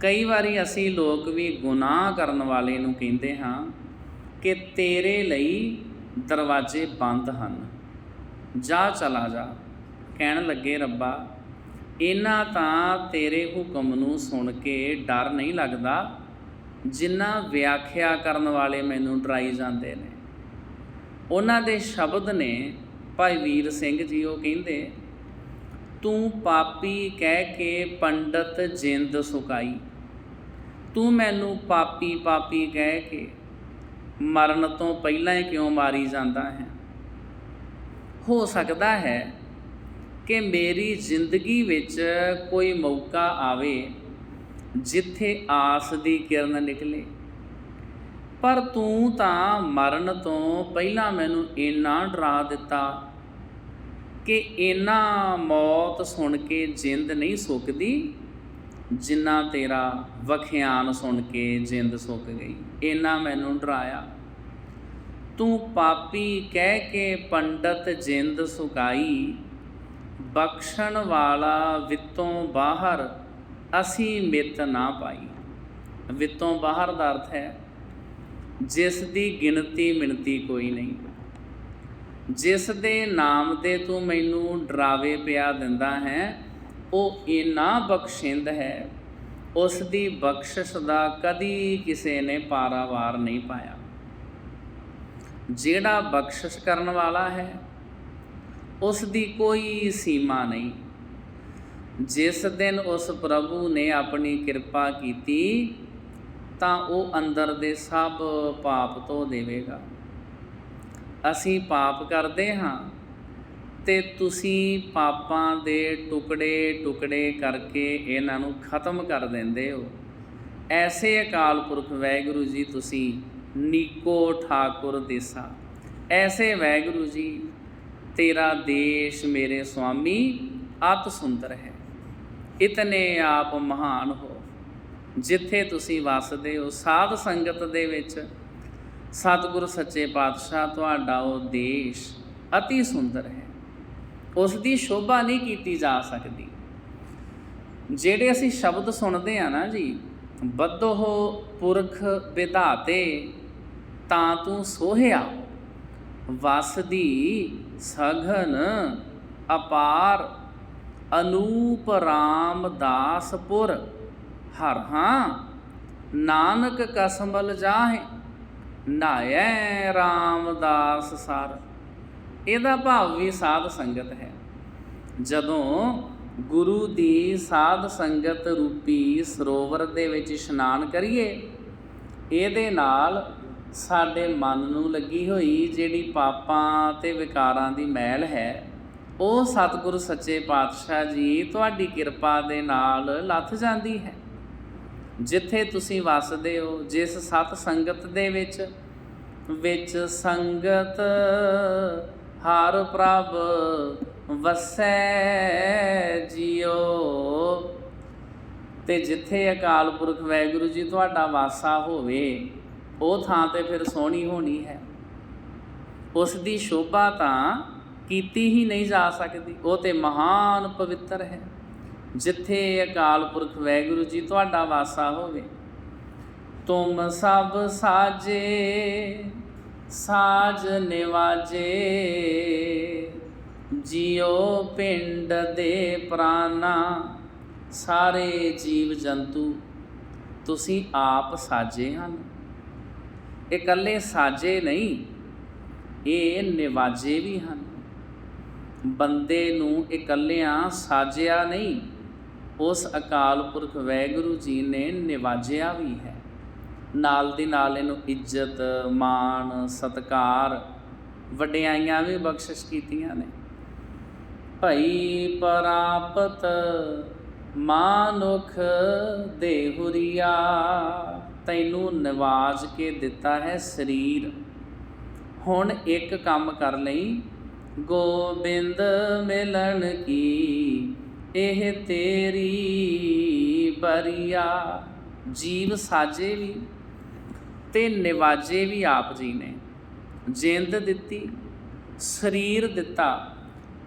S1: ਕਈ ਵਾਰੀ ਅਸੀਂ ਲੋਕ ਵੀ ਗੁਨਾਹ ਕਰਨ ਵਾਲੇ ਨੂੰ ਕਹਿੰਦੇ ਹਾਂ ਕਿ ਤੇਰੇ ਲਈ ਦਰਵਾਜ਼ੇ ਬੰਦ ਹਨ। ਜਾ ਚਲਾ ਜਾ। ਕਹਿਣ ਲੱਗੇ, ਰੱਬਾ, ਇਹਨਾਂ ਤਾਂ ਤੇਰੇ ਹੁਕਮ ਨੂੰ ਸੁਣ ਕੇ ਡਰ ਨਹੀਂ ਲੱਗਦਾ ਜਿੰਨਾ ਵਿਆਖਿਆ ਕਰਨ ਵਾਲੇ ਮੈਨੂੰ ਡਰਾਈ ਜਾਂਦੇ ਨੇ। ਉਹਨਾਂ ਦੇ ਸ਼ਬਦ ਨੇ, ਭਾਈ ਵੀਰ ਸਿੰਘ ਜੀ, ਉਹ ਕਹਿੰਦੇ, ਤੂੰ ਪਾਪੀ ਕਹਿ ਕੇ ਪੰਡਤ ਜਿੰਦ ਸੁਕਾਈ। ਤੂੰ ਮੈਨੂੰ ਪਾਪੀ ਪਾਪੀ ਕਹਿ ਕੇ ਮਰਨ ਤੋਂ ਪਹਿਲਾਂ ਹੀ ਕਿਉਂ ਮਾਰੀ ਜਾਂਦਾ ਹੈ? ਹੋ ਸਕਦਾ ਹੈ ਕਿ ਮੇਰੀ ਜ਼ਿੰਦਗੀ ਵਿੱਚ ਕੋਈ ਮੌਕਾ ਆਵੇ ਜਿੱਥੇ ਆਸ ਦੀ ਕਿਰਨ ਨਿਕਲੇ। ਪਰ ਤੂੰ ਤਾਂ ਮਰਨ ਤੋਂ ਪਹਿਲਾਂ ਮੈਨੂੰ ਇੰਨਾ ਡਰਾ ਦਿੱਤਾ ਕਿ ਇੰਨਾ ਮੌਤ ਸੁਣ ਕੇ ਜਿੰਦ ਨਹੀਂ ਸੁੱਕਦੀ। ਜਿੰਨਾ ਤੇਰਾ ਵਖਿਆਨ ਸੁਣ ਕੇ ਜਿੰਦ ਸੁੱਕ ਗਈ, ਇੰਨਾ ਮੈਨੂੰ ਡਰਾਇਆ। ਤੂੰ ਪਾਪੀ ਕਹਿ ਕੇ ਪੰਡਤ ਜਿੰਦ ਸੁਕਾਈ, ਬਖਸ਼ਣ ਵਾਲਾ ਵਿਤੋਂ ਬਾਹਰ ਅਸੀਂ ਮਿੱਤ ਨਾ ਪਾਈ। ਵਿਤੋਂ ਬਾਹਰ ਦਾ ਅਰਥ ਹੈ, ਜਿਸ ਦੀ ਗਿਣਤੀ ਮਿਣਤੀ ਕੋਈ ਨਹੀਂ। ਜਿਸ ਦੇ ਨਾਮ ਤੇ ਤੂੰ ਮੈਨੂੰ ਡਰਾਵੇ ਪਿਆ ਦਿੰਦਾ ਹੈ ਉਹ ਇਨਾ ਬਖਸ਼ਿੰਦ ਹੈ ਉਸ ਦੀ ਬਖਸ਼ਿਸ਼ ਦਾ ਕਦੀ ਕਿਸੇ ਨੇ ਪਾਰਾਵਾਰ ਨਹੀਂ ਪਾਇਆ। ਜਿਹੜਾ ਬਖਸ਼ਿਸ਼ ਕਰਨ ਵਾਲਾ ਹੈ ਉਸ ਦੀ ਕੋਈ ਸੀਮਾ ਨਹੀਂ। ਜਿਸ ਦਿਨ ਉਸ ਪ੍ਰਭੂ ਨੇ ਆਪਣੀ ਕਿਰਪਾ ਕੀਤੀ, ਤਾਂ ਉਹ ਅੰਦਰ ਦੇ ਸਭ ਪਾਪ ਧੋ ਦੇਵੇਗਾ। ਅਸੀਂ ਪਾਪ ਕਰਦੇ ਹਾਂ ਤੇ ਤੁਸੀਂ ਪਾਪਾਂ ਦੇ ਟੁਕੜੇ ਟੁਕੜੇ ਕਰਕੇ ਇਹਨਾਂ ਨੂੰ ਖਤਮ ਕਰ ਦਿੰਦੇ ਹੋ। ਐਸੇ ਅਕਾਲ ਪੁਰਖ ਵਾਹਿਗੁਰੂ ਜੀ ਤੁਸੀਂ, ਨੀਕੋ ਠਾਕੁਰ ਦੇਸਾ। ਐਸੇ ਵਾਹਿਗੁਰੂ ਜੀ, ਤੇਰਾ ਦੇਸ਼ ਮੇਰੇ ਸੁਆਮੀ ਅਤ ਸੁੰਦਰ ਹੈ। ਇਤਨੇ ਆਪ ਮਹਾਨ ਹੋ, ਜਿੱਥੇ ਤੁਸੀਂ ਵਸਦੇ ਹੋ ਸਾਧ ਸੰਗਤ ਦੇ ਵਿੱਚ। ਸਤਿਗੁਰ ਸੱਚੇ ਪਾਤਸ਼ਾਹ ਤੁਹਾਡਾ ਉਹ ਦੇਸ਼ ਅਤੀ ਸੁੰਦਰ ਹੈ। ਉਸ ਦੀ ਸ਼ੋਭਾ ਨਹੀਂ ਕੀਤੀ ਜਾ ਸਕਦੀ। ਜਿਹੜੇ ਅਸੀਂ ਸ਼ਬਦ ਸੁਣਦੇ ਆ ਨਾ ਜੀ ਬੱਧੋ ਪੁਰਖ ਵਿਧਾਤੇ ਤਾਂ ਤੂੰ ਸੋਹਿਆ, ਵਸਦੀ ਸਘਨ ਅਪਾਰ, ਅਨੂਪ ਰਾਮਦਾਸਪੁਰ ਹਰ ਹਾਂ ਨਾਨਕ ਕਸਮਲ ਜਾਹੇ ਨਾਇਐ ਰਾਮਦਾਸ ਸਾਰ। ਇਹਦਾ ਭਾਵ ਵੀ ਸਾਧ ਸੰਗਤ ਹੈ। ਜਦੋਂ ਗੁਰੂ ਦੀ ਸਾਧ ਸੰਗਤ ਰੂਪੀ ਸਰੋਵਰ ਦੇ ਵਿੱਚ ਇਸ਼ਨਾਨ ਕਰੀਏ, ਇਹਦੇ ਨਾਲ ਸਾਡੇ ਮਨ ਨੂੰ ਲੱਗੀ ਹੋਈ ਜਿਹੜੀ ਪਾਪਾਂ ਤੇ ਵਿਕਾਰਾਂ ਦੀ ਮੈਲ ਹੈ, ਉਹ ਸਤਿਗੁਰ ਸੱਚੇ ਪਾਤਸ਼ਾਹ ਜੀ ਤੁਹਾਡੀ ਕਿਰਪਾ ਦੇ ਨਾਲ ਲੱਥ ਜਾਂਦੀ ਹੈ। ਜਿੱਥੇ ਤੁਸੀਂ ਵਸਦੇ ਹੋ, ਜਿਸ ਸਤ ਸੰਗਤ ਦੇ ਵਿੱਚ ਵਿੱਚ ਸੰਗਤ ਹਰ ਪ੍ਰਭ ਵਸੈ ਜਿਉ ਤੇ ਜਿੱਥੇ ਅਕਾਲ ਪੁਰਖ ਵਾਹਿਗੁਰੂ ਜੀ ਤੁਹਾਡਾ ਵਾਸਾ ਹੋਵੇ, ਉਹ ਥਾਂ ਤੇ ਫਿਰ ਸੋਹਣੀ ਹੋਣੀ ਹੈ। ਉਸ ਦੀ ਸ਼ੋਭਾ ਤਾਂ ਕੀਤੀ ਹੀ ਨਹੀਂ ਜਾ ਸਕਦੀ, ਉਹ ਤੇ ਮਹਾਨ ਪਵਿੱਤਰ ਹੈ। ਜਿੱਥੇ ਅਕਾਲ ਪੁਰਖ ਵਾਹਿਗੁਰੂ ਜੀ ਤੁਹਾਡਾ ਵਾਸਾ ਹੋਵੇ, ਤੁਮ ਸਭ ਸਾਜੇ ਸਾਜ ਨਿਵਾਜੇ, ਜਿਉ ਪਿੰਡ ਦੇ ਪ੍ਰਾਨਾ, ਸਾਰੇ ਜੀਵ ਜੰਤੂ, ਤੁਸੀਂ ਆਪ ਸਾਜੇ ਹਨ। ਇਕੱਲੇ ਸਾਜੇ ਨਹੀਂ, ਇਹ ਨਿਵਾਜੇ ਵੀ ਹਨ। ਬੰਦੇ ਨੂੰ ਇਕੱਲਿਆਂ ਸਾਜਿਆ ਨਹੀਂ, ਉਸ ਅਕਾਲ ਪੁਰਖ ਵੈਗੁਰੂ ਜੀ ਨੇ ਨਿਵਾਜਿਆ ਵੀ ਹੈ। ਨਾਲ ਦੀ ਨਾਲ ਇਹਨੂੰ ਇੱਜ਼ਤ, ਮਾਣ, ਸਤਕਾਰ, ਵਡਿਆਈਆਂ ਵੀ ਬਖਸ਼ਿਸ਼ ਕੀਤੀਆਂ ਨੇ। ਭਈ ਪ੍ਰਾਪਤ ਮਾਨੁਖ ਦੇਹੁਰੀਆ, ਤੈਨੂੰ ਨਿਵਾਜ ਕੇ ਦਿੱਤਾ ਹੈ ਸਰੀਰ। ਹੁਣ ਇੱਕ ਕੰਮ ਕਰ ਲਈ, ਗੋਬਿੰਦ ਮਿਲਣ ਕੀ, ਇਹ ਤੇਰੀ ਬਰੀਆ। ਜੀਵ ਸਾਜੇ ਵੀ ਤੇ ਨਿਵਾਜੇ ਵੀ ਆਪ ਜੀ ਨੇ। ਜਿੰਦ ਦਿੱਤੀ, ਸਰੀਰ ਦਿੱਤਾ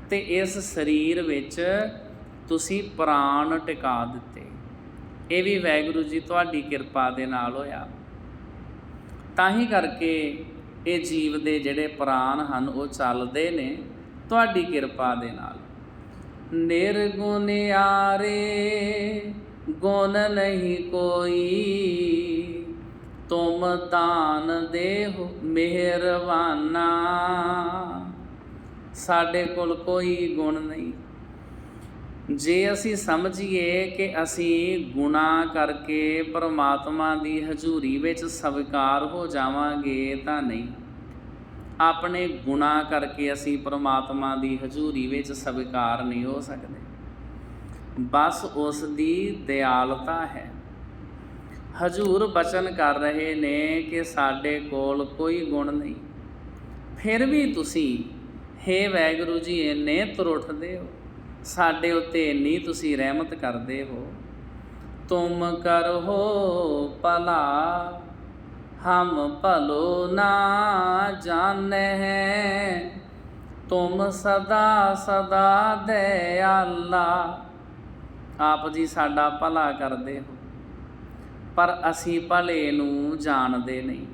S1: ਤੇ ਇਸ ਸਰੀਰ ਵਿੱਚ ਤੁਸੀਂ ਪ੍ਰਾਣ ਟਿਕਾ ਦਿੱਤੇ। ਇਹ ਵੀ ਵਾਹਿਗੁਰੂ ਜੀ ਤੁਹਾਡੀ ਕਿਰਪਾ ਦੇ ਨਾਲ ਹੋਇਆ। ਤਾਂ ਹੀ ਕਰਕੇ ਇਹ ਜੀਵ ਦੇ ਜਿਹੜੇ ਪ੍ਰਾਣ ਹਨ, ਉਹ ਚੱਲਦੇ ਨੇ ਤੁਹਾਡੀ ਕਿਰਪਾ ਦੇ ਨਾਲ। ਨਿਰਗੁਣ ਆਰੇ ਗੁਣ ਨਹੀਂ ਕੋਈ। ਤੁਮ ਦਾਨ ਦੇਹੁ ਮਿਹਰਵਾਨਾ ਸਾਡੇ ਕੋਲ ਕੋਈ ਗੁਣ ਨਹੀਂ। ਜੇ ਅਸੀਂ ਸਮਝੀਏ ਕਿ ਅਸੀਂ ਗੁਨਾਹ ਕਰਕੇ ਪਰਮਾਤਮਾ ਦੀ ਹਜ਼ੂਰੀ ਵਿੱਚ ਸਵੀਕਾਰ ਹੋ ਜਾਵਾਂਗੇ ਤਾਂ ਨਹੀਂ। ਆਪਣੇ ਗੁਨਾਹ ਕਰਕੇ ਅਸੀਂ ਪਰਮਾਤਮਾ ਦੀ ਹਜ਼ੂਰੀ ਵਿੱਚ ਸਵੀਕਾਰ ਨਹੀਂ ਹੋ ਸਕਦੇ। ਬਸ ਉਸ ਦੀ ਦਿਆਲਤਾ ਹੈ। ਹਜੂਰ ਬਚਨ ਕਰ ਰਹੇ ਨੇ ਕਿ ਸਾਡੇ ਕੋਲ ਕੋਈ ਗੁਣ ਨਹੀਂ। ਫਿਰ ਵੀ ਤੁਸੀਂ, ਹੇ ਵੈਗੁਰੂ ਜੀ, ਇੰਨੇ ਤਰੁੱਠਦੇ ਹੋ। ਸਾਡੇ ਉੱਤੇ ਇੰਨੀ ਤੁਸੀਂ ਰਹਿਮਤ ਕਰਦੇ ਹੋ। ਤੁਮ ਕਰੋ ਭਲਾ, ਹਮ ਭਲੋ ਨਾ ਜਾਣੈ। ਤੁਮ ਸਦਾ ਸਦਾ ਦਇਆਲਾ। ਆਪ ਜੀ ਸਾਡਾ ਭਲਾ ਕਰਦੇ ਹੋ। ਪਰ ਅਸੀਂ ਭਲੇ ਨੂੰ ਜਾਣਦੇ ਨਹੀਂ।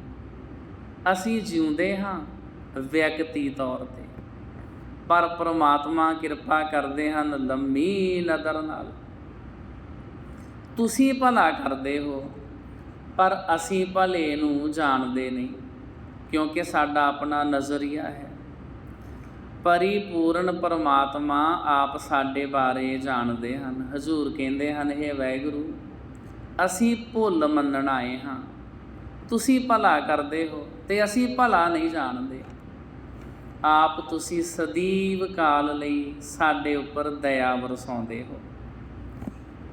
S1: ਅਸੀਂ ਜਿਉਂਦੇ ਹਾਂ ਵਿਅਕਤੀ ਤੌਰ ਤੇ। ਪਰ ਪ੍ਰਮਾਤਮਾ ਕਿਰਪਾ ਕਰਦੇ ਹਨ ਲੰਮੀ ਨਦਰ ਨਾਲ। ਤੁਸੀਂ ਭਲਾ ਕਰਦੇ ਹੋ, ਪਰ ਅਸੀਂ ਭਲੇ ਨੂੰ ਜਾਣਦੇ ਨਹੀਂ, ਕਿਉਂਕਿ ਸਾਡਾ ਆਪਣਾ ਨਜ਼ਰੀਆ ਹੈ। ਪਰਿਪੂਰਨ ਪਰਮਾਤਮਾ ਆਪ ਸਾਡੇ ਬਾਰੇ ਜਾਣਦੇ ਹਨ। ਹਜ਼ੂਰ ਕਹਿੰਦੇ ਹਨ हे ਵਾਹਿਗੁਰੂ ਅਸੀਂ ਭੁੱਲ ਮੰਨਣ ਆਏ ਹਾਂ। ਤੁਸੀਂ ਭਲਾ ਕਰਦੇ ਹੋ ਤੇ ਅਸੀਂ ਭਲਾ ਨਹੀਂ ਜਾਣਦੇ। ਆਪ ਤੁਸੀਂ ਸਦੀਵ ਕਾਲ ਲਈ ਸਾਡੇ ਉੱਪਰ ਦਇਆ ਵਰਸਾਉਂਦੇ ਹੋ।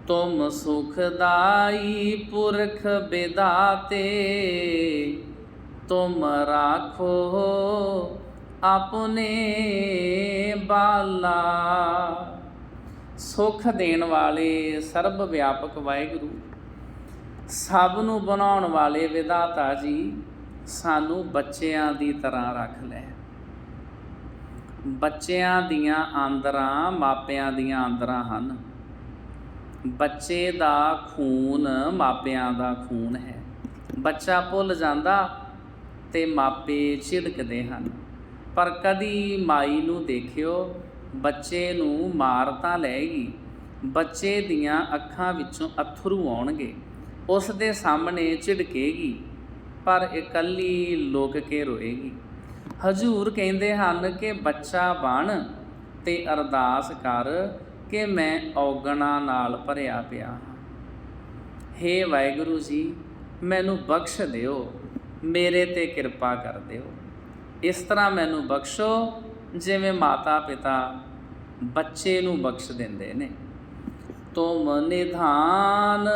S1: ਤੁਮ ਸੁਖਦਾਈ ਪੁਰਖ ਬਿਦਾਤੇ, ਤੁਮ ਰਾਖੋ ਆਪਣੇ ਬਾਲਾ। ਸੁਖ ਦੇਣ ਵਾਲੇ ਸਰਬ ਵਿਆਪਕ ਵਾਹਿਗੁਰੂ ਸਭ ਨੂੰ ਬਣਾਉਣ ਵਾਲੇ ਵਿਦਾਤਾ ਜੀ ਸਾਨੂੰ ਬੱਚਿਆਂ ਦੀ ਤਰ੍ਹਾਂ ਰੱਖ ਲੈ। ਬੱਚਿਆਂ ਦੀਆਂ ਆਂਦਰਾਂ ਮਾਪਿਆਂ ਦੀਆਂ ਆਂਦਰਾਂ ਹਨ। ਬੱਚੇ ਦਾ ਖੂਨ ਮਾਪਿਆਂ ਦਾ ਖੂਨ ਹੈ। ਬੱਚਾ ਭੁੱਲ ਜਾਂਦਾ ਤੇ ਮਾਪੇ ਝਿੜਕਦੇ ਹਨ। ਪਰ ਕਦੀ ਮਾਈ ਨੂੰ ਦੇਖਿਓ, ਬੱਚੇ ਨੂੰ ਮਾਰ ਤਾਂ ਲੈਗੀ ਬੱਚੇ ਦੀਆਂ ਅੱਖਾਂ ਵਿੱਚੋਂ ਅਥਰੂ ਆਉਣਗੇ। ਉਸ ਦੇ ਸਾਹਮਣੇ ਝਿੜਕੇਗੀ, ਪਰ ਇਕੱਲੀ ਲੁਕ ਕੇ ਰੋਏਗੀ। ਹਜੂਰ ਕਹਿੰਦੇ ਹਨ ਕਿ ਬੱਚਾ ਬਣ ਤੇ ਅਰਦਾਸ ਕਰ ਕਿ ਮੈਂ ਔਗਣਾ ਨਾਲ ਭਰਿਆ ਪਿਆ ਹਾਂ। ਹੇ ਵਾਹਿਗੁਰੂ ਜੀ, ਮੈਨੂੰ ਬਖਸ਼ ਦਿਓ, ਮੇਰੇ ਤੇ ਕਿਰਪਾ ਕਰ ਦਿਓ। ਇਸ ਤਰ੍ਹਾਂ ਮੈਨੂੰ ਬਖਸ਼ੋ, ਜਿਵੇਂ ਮਾਤਾ ਪਿਤਾ ਬੱਚੇ ਨੂੰ ਬਖਸ਼ ਦਿੰਦੇ ਨੇ। ਤੁਮ ਨਿਧਾਨ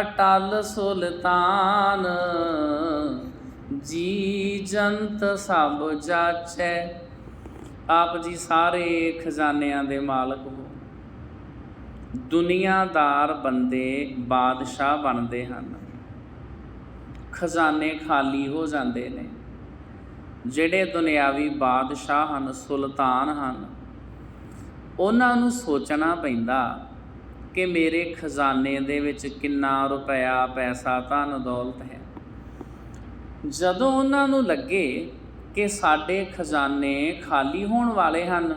S1: ਅਟਲ ਸੁਲਤਾਨ। ਜੀ ਜੰਤ ਸਭ ਜਾਚੈ। ਆਪ ਜੀ ਸਾਰੇ ਖਜ਼ਾਨਿਆਂ ਦੇ ਮਾਲਕ ਹੋ। ਦੁਨੀਆਦਾਰ ਬੰਦੇ ਬਾਦਸ਼ਾਹ ਬਣਦੇ ਹਨ। ਖਜ਼ਾਨੇ ਖਾਲੀ ਹੋ ਜਾਂਦੇ ਨੇ। ਜਿਹੜੇ ਦੁਨਿਆਵੀ ਬਾਦਸ਼ਾਹ ਹਨ, ਸੁਲਤਾਨ ਹਨ, ਉਹਨਾਂ ਨੂੰ ਸੋਚਣਾ ਪੈਂਦਾ ਕਿ ਮੇਰੇ ਖਜ਼ਾਨੇ ਦੇ ਵਿੱਚ ਕਿੰਨਾ ਰੁਪਇਆ ਪੈਸਾ ਧਨ ਦੌਲਤ ਹੈ? ਜਦੋਂ ਉਹਨਾਂ ਨੂੰ ਲੱਗੇ ਕਿ ਸਾਡੇ ਖਜ਼ਾਨੇ ਖਾਲੀ ਹੋਣ ਵਾਲੇ ਹਨ,